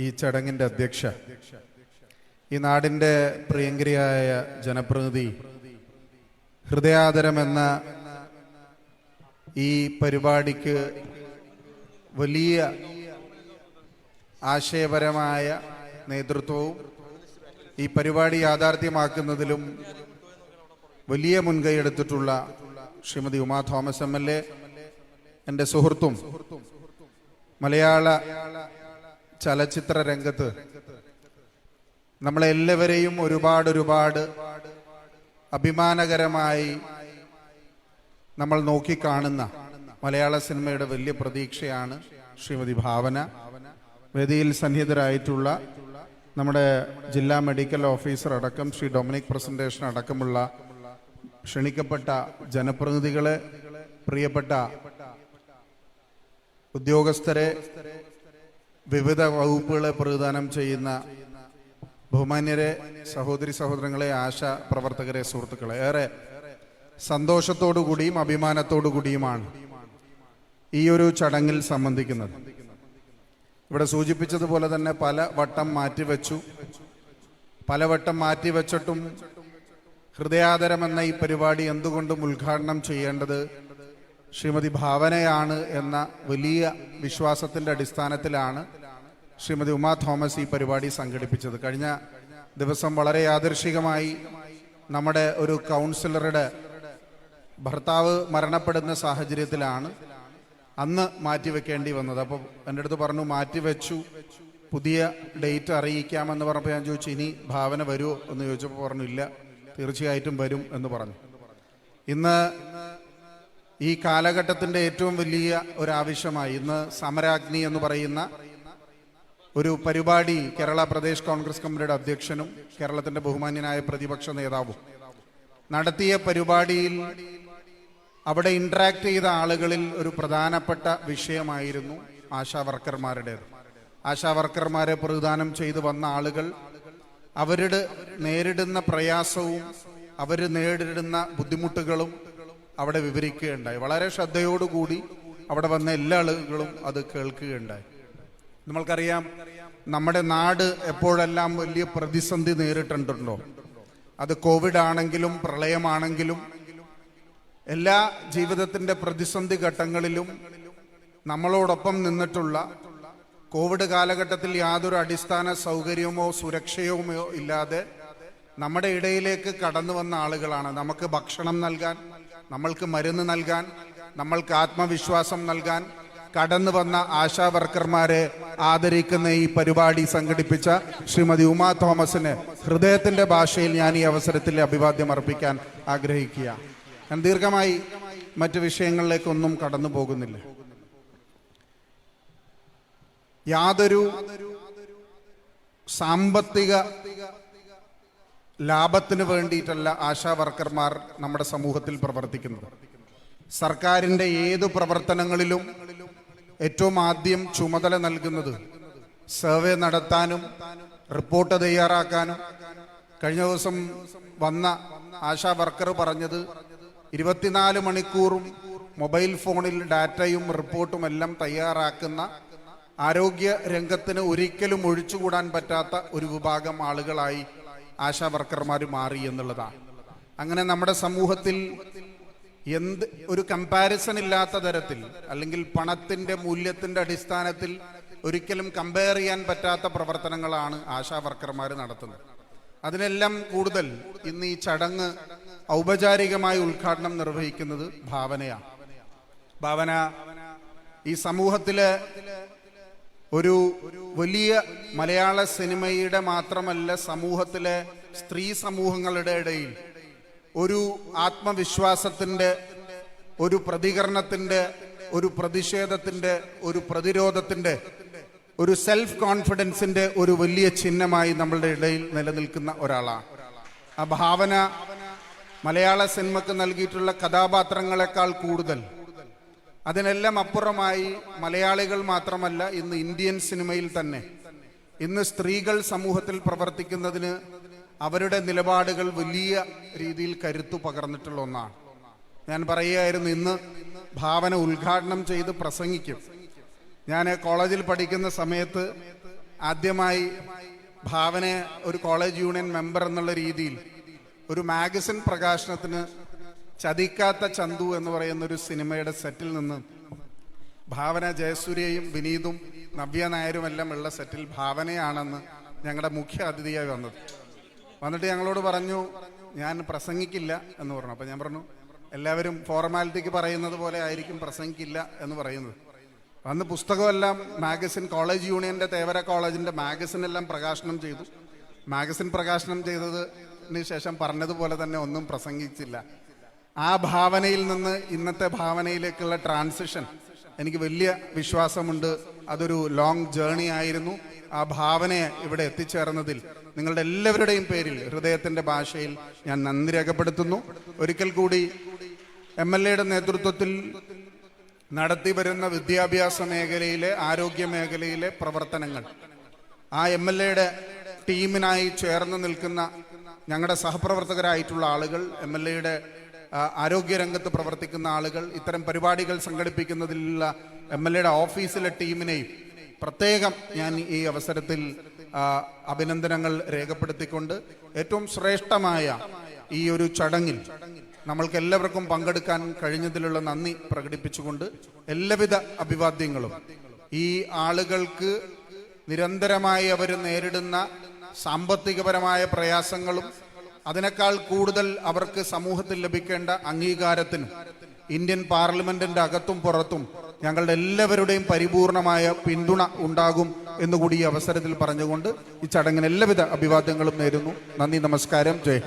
ഈ ചടങ്ങിന്റെ അധ്യക്ഷ ഈ നാടിന്റെ പ്രിയങ്കരിയായ ജനപ്രതിനിധി ഹൃദയാദരമെന്ന ഈ പരിപാടിക്ക് വലിയ ആശയപരമായ നേതൃത്വവും ഈ പരിപാടി യാഥാർത്ഥ്യമാക്കുന്നതിലും വലിയ മുൻകൈ എടുത്തിട്ടുള്ള Shrimati Uma Thomas M L A എന്റെ സുഹൃത്തും മലയാള ചലച്ചിത്ര രംഗത്ത് നമ്മളെല്ലാവരെയും ഒരുപാട് ഒരുപാട് അഭിമാനകരമായി നമ്മൾ നോക്കിക്കാണുന്ന മലയാള സിനിമയുടെ വലിയ പ്രതീക്ഷയാണ് ശ്രീമതി ഭാവന. വേദിയിൽ സന്നിഹിതരായിട്ടുള്ള നമ്മുടെ ജില്ലാ മെഡിക്കൽ ഓഫീസർ അടക്കം ശ്രീ ഡൊമിനിക് പ്രസന്റേഷൻ അടക്കമുള്ള ക്ഷണിക്കപ്പെട്ട ജനപ്രതിനിധികളെ പ്രിയപ്പെട്ട ഉദ്യോഗസ്ഥരെ വിവിധ വകുപ്പുകളെ പ്രതിദാനം ചെയ്യുന്ന ബഹുമാന്യരെ സഹോദരി സഹോദരങ്ങളെ ആശ പ്രവർത്തകരെ സുഹൃത്തുക്കളെ ഏറെ സന്തോഷത്തോടു കൂടിയും അഭിമാനത്തോടു കൂടിയുമാണ് ഈ ഒരു ചടങ്ങിൽ സംബന്ധിക്കുന്നത്. ഇവിടെ സൂചിപ്പിച്ചതുപോലെ തന്നെ പല വട്ടം മാറ്റിവെച്ചു പലവട്ടം മാറ്റിവെച്ചിട്ടും ഹൃദയാദരം എന്ന ഈ പരിപാടി എന്തുകൊണ്ടും ഉദ്ഘാടനം ചെയ്യേണ്ടത് ശ്രീമതി ഭാവനയാണ് എന്ന വലിയ വിശ്വാസത്തിന്റെ അടിസ്ഥാനത്തിലാണ്. ശ്രീമതി ഉമാ തോമസ് ഈ പരിപാടി സംഘടിപ്പിച്ചത്. കഴിഞ്ഞ ദിവസം വളരെ ആദർശികമായി നമ്മുടെ ഒരു കൗൺസിലറുടെ ഭർത്താവ് മരണപ്പെടുന്ന സാഹചര്യത്തിലാണ് അന്ന് മാറ്റിവെക്കേണ്ടി വന്നത്. അപ്പോൾ എന്റെ അടുത്ത് പറഞ്ഞു മാറ്റിവെച്ചു. പുതിയ ഡേറ്റ് അറിയിക്കാമെന്ന് പറഞ്ഞപ്പോൾ ഞാൻ ചോദിച്ചു ഇനി ഭാവന വരുമോ? എന്ന് ചോദിച്ചപ്പോൾ പറഞ്ഞു ഇല്ല. തീർച്ചയായിട്ടും വരും എന്ന് പറഞ്ഞു. ഇന്ന് ഈ കാലഘട്ടത്തിന്റെ ഏറ്റവും വലിയ ഒരു ആവശ്യമായി ഇന്ന് സമരാഗ്നി എന്ന് പറയുന്ന ഒരു പരിപാടി കേരള പ്രദേശ് കോൺഗ്രസ് കമ്മിറ്റിയുടെ അധ്യക്ഷനും കേരളത്തിന്റെ ബഹുമാന്യനായ പ്രതിപക്ഷ നേതാവും നടത്തിയ പരിപാടിയിൽ അവിടെ ഇന്ററാക്ട് ചെയ്ത ആളുകളിൽ ഒരു പ്രധാനപ്പെട്ട വിഷയമായിരുന്നു ആശാ വർക്കർമാരുടേത്. ആശാ വർക്കർമാരെ പ്രതിദാനം ചെയ്തു വന്ന ആളുകൾ അവരുടെ നേരിടുന്ന പ്രയാസവും അവർ നേരിടുന്ന ബുദ്ധിമുട്ടുകളും അവിടെ വിവരിക്കുകയുണ്ടായി. വളരെ ശ്രദ്ധയോടുകൂടി അവിടെ വന്ന എല്ലാ ആളുകളും അത് കേൾക്കുകയുണ്ടായി. നമ്മൾക്കറിയാം നമ്മുടെ നാട് എപ്പോഴെല്ലാം വലിയ പ്രതിസന്ധി നേരിട്ടിട്ടുണ്ടോ? അത് കോവിഡ് ആണെങ്കിലും പ്രളയമാണെങ്കിലും എല്ലാ ജീവിതത്തിന്റെ പ്രതിസന്ധി ഘട്ടങ്ങളിലും നമ്മളോടൊപ്പം നിന്നിട്ടുള്ള കോവിഡ് കാലഘട്ടത്തിൽ യാതൊരു അടിസ്ഥാന സൗകര്യമോ സുരക്ഷയുമോ ഇല്ലാതെ നമ്മുടെ ഇടയിലേക്ക് കടന്നു വന്ന ആളുകളാണ്. നമുക്ക് ഭക്ഷണം നൽകാൻ നമ്മൾക്ക് മരുന്ന് നൽകാൻ നമ്മൾക്ക് ആത്മവിശ്വാസം നൽകാൻ കടന്നു വന്ന ആശാ വർക്കർമാരെ ആദരിക്കുന്ന ഈ പരിപാടി സംഘടിപ്പിച്ച ശ്രീമതി ഉമാ തോമസിന് ഹൃദയത്തിന്റെ ഭാഷയിൽ ഞാൻ ഈ അവസരത്തിൽ അഭിവാദ്യം അർപ്പിക്കാൻ ആഗ്രഹിക്കുക. ഞാൻ ദീർഘമായി മറ്റു വിഷയങ്ങളിലേക്കൊന്നും കടന്നു പോകുന്നില്ല. യാതൊരു സാമ്പത്തിക ലാഭത്തിന് വേണ്ടിയിട്ടല്ല ആശാ വർക്കർമാർ നമ്മുടെ സമൂഹത്തിൽ പ്രവർത്തിക്കുന്നത്. സർക്കാരിന്റെ ഏതു പ്രവർത്തനങ്ങളിലും ഏറ്റവും ആദ്യം ചുമതല നൽകുന്നത് സർവേ നടത്താനും റിപ്പോർട്ട് തയ്യാറാക്കാനും കഴിഞ്ഞ ദിവസം വന്ന ആശാ വർക്കർ പറഞ്ഞത് ഇരുപത്തിനാല് മണിക്കൂറും മൊബൈൽ ഫോണിൽ ഡാറ്റയും റിപ്പോർട്ടും എല്ലാം തയ്യാറാക്കുന്ന ആരോഗ്യ രംഗത്തിന് ഒരിക്കലും ഒഴിച്ചുകൂടാൻ പറ്റാത്ത ഒരു വിഭാഗം ആളുകളായി ആശാ വർക്കർമാർ മാറി എന്നുള്ളതാണ്. അങ്ങനെ നമ്മുടെ സമൂഹത്തിൽ എന്ത് ഒരു കമ്പാരിസൺ ഇല്ലാത്ത തരത്തിൽ അല്ലെങ്കിൽ പണത്തിന്റെ മൂല്യത്തിന്റെ അടിസ്ഥാനത്തിൽ ഒരിക്കലും കമ്പയർ ചെയ്യാൻ പറ്റാത്ത പ്രവർത്തനങ്ങളാണ് ആശാ വർക്കർമാർ നടത്തുന്നത്. അതിനെല്ലാം കൂടുതൽ ഇന്ന് ഈ ചടങ്ങ് ഔപചാരികമായി ഉദ്ഘാടനം നിർവഹിക്കുന്നത് ഭാവനയാണ്. ഭാവന ഈ സമൂഹത്തിലെ ഒരു വലിയ മലയാള സിനിമയുടെ മാത്രമല്ല സമൂഹത്തിലെ സ്ത്രീ സമൂഹങ്ങളുടെ ഇടയിൽ ഒരു ആത്മവിശ്വാസത്തിന്റെ ഒരു പ്രതികരണത്തിന്റെ ഒരു പ്രതിഷേധത്തിന്റെ ഒരു പ്രതിരോധത്തിന്റെ ഒരു സെൽഫ് കോൺഫിഡൻസിന്റെ ഒരു വലിയ ചിഹ്നമായി നമ്മളുടെ ഇടയിൽ നിലനിൽക്കുന്ന ഒരാളാണ്. ആ ഭാവന മലയാള സിനിമക്ക് നൽകിയിട്ടുള്ള കഥാപാത്രങ്ങളെക്കാൾ കൂടുതൽ. അതിനെല്ലാം അപ്പുറമായി മലയാളികൾ മാത്രമല്ല ഇന്ന് ഇന്ത്യൻ സിനിമയിൽ തന്നെ. ഇന്ന് സ്ത്രീകൾ സമൂഹത്തിൽ പ്രവർത്തിക്കുന്നതിന് അവരുടെ നിലപാടുകൾ വലിയ രീതിയിൽ കരുത്തു പകർന്നിട്ടുള്ള ഒന്നാണ്. ഞാൻ പറയുകയായിരുന്നു ഇന്ന് ഭാവന ഉദ്ഘാടനം ചെയ്ത് പ്രസംഗിക്കും. ഞാൻ കോളേജിൽ പഠിക്കുന്ന സമയത്ത് ആദ്യമായി ഭാവനെ ഒരു കോളേജ് യൂണിയൻ മെമ്പർ എന്നുള്ള രീതിയിൽ ഒരു മാഗസിൻ പ്രകാശനത്തിന് ചതിക്കാത്ത ചന്തു എന്ന് പറയുന്ന ഒരു സിനിമയുടെ സെറ്റിൽ നിന്ന് ഭാവന ജയസൂര്യയും വിനീതും നവ്യ നായരും എല്ലാം ഉള്ള സെറ്റിൽ ഭാവനയാണെന്ന് ഞങ്ങളുടെ മുഖ്യ അതിഥിയായി വന്നത്. വന്നിട്ട് ഞങ്ങളോട് പറഞ്ഞു ഞാൻ പ്രസംഗിക്കില്ല എന്ന് പറഞ്ഞു. അപ്പം ഞാൻ പറഞ്ഞു എല്ലാവരും ഫോർമാലിറ്റിക്ക് പറയുന്നത് പോലെ ആയിരിക്കും പ്രസംഗിക്കില്ല എന്ന് പറയുന്നത്. അന്ന് പുസ്തകമെല്ലാം മാഗസിൻ കോളേജ് യൂണിയന്റെ തേവര കോളേജിന്റെ മാഗസിൻ എല്ലാം പ്രകാശനം ചെയ്തു. മാഗസിൻ പ്രകാശനം ചെയ്തതിന് ശേഷം പറഞ്ഞതുപോലെ തന്നെ ഒന്നും പ്രസംഗിച്ചില്ല. ആ ഭാവനയിൽ നിന്ന് ഇന്നത്തെ ഭാവനയിലേക്കുള്ള ട്രാൻസിഷൻ എനിക്ക് വലിയ വിശ്വാസമുണ്ട്. അതൊരു ലോങ് ജേണി ആയിരുന്നു. ആ ഭാവനയെ ഇവിടെ എത്തിച്ചേർന്നതിൽ നിങ്ങളുടെ എല്ലാവരുടെയും പേരിൽ ഹൃദയത്തിന്റെ ഭാഷയിൽ ഞാൻ നന്ദി രേഖപ്പെടുത്തുന്നു. ഒരിക്കൽ കൂടി എം എൽ എയുടെ നേതൃത്വത്തിൽ നടത്തി വരുന്ന വിദ്യാഭ്യാസ മേഖലയിലെ ആരോഗ്യ മേഖലയിലെ പ്രവർത്തനങ്ങൾ ആ എം എൽ എയുടെ ടീമിനായി ചേർന്ന് നിൽക്കുന്ന ഞങ്ങളുടെ സഹപ്രവർത്തകരായിട്ടുള്ള ആളുകൾ എം എൽ എയുടെ ആരോഗ്യരംഗത്ത് പ്രവർത്തിക്കുന്ന ആളുകൾ ഇത്തരം പരിപാടികൾ സംഘടിപ്പിക്കുന്നതിലുള്ള എം എൽ എയുടെ ഓഫീസിലെ ടീമിനെയും പ്രത്യേകം ഞാൻ ഈ അവസരത്തിൽ അഭിനന്ദനങ്ങൾ രേഖപ്പെടുത്തിക്കൊണ്ട് ഏറ്റവും ശ്രേഷ്ഠമായ ഈ ഒരു ചടങ്ങിൽ നമ്മൾക്ക് എല്ലാവർക്കും പങ്കെടുക്കാൻ കഴിഞ്ഞതിലുള്ള നന്ദി പ്രകടിപ്പിച്ചുകൊണ്ട് എല്ലാവിധ അഭിവാദ്യങ്ങളും ഈ ആളുകൾക്ക് നിരന്തരമായി അവർ നേരിടുന്ന സാമ്പത്തികപരമായ പ്രയാസങ്ങളും അതിനേക്കാൾ കൂടുതൽ അവർക്ക് സമൂഹത്തിൽ ലഭിക്കേണ്ട അംഗീകാരത്തിനും ഇന്ത്യൻ പാർലമെന്റിന്റെ അകത്തും പുറത്തും ഞങ്ങളുടെ എല്ലാവരുടെയും പരിപൂർണമായ പിന്തുണ ഉണ്ടാകും എന്നുകൂടി ഈ അവസരത്തിൽ പറഞ്ഞുകൊണ്ട് ഈ ചടങ്ങിന് എല്ലാവിധ അഭിവാദ്യങ്ങളും നേരുന്നു. നന്ദി നമസ്കാരം. ജയ്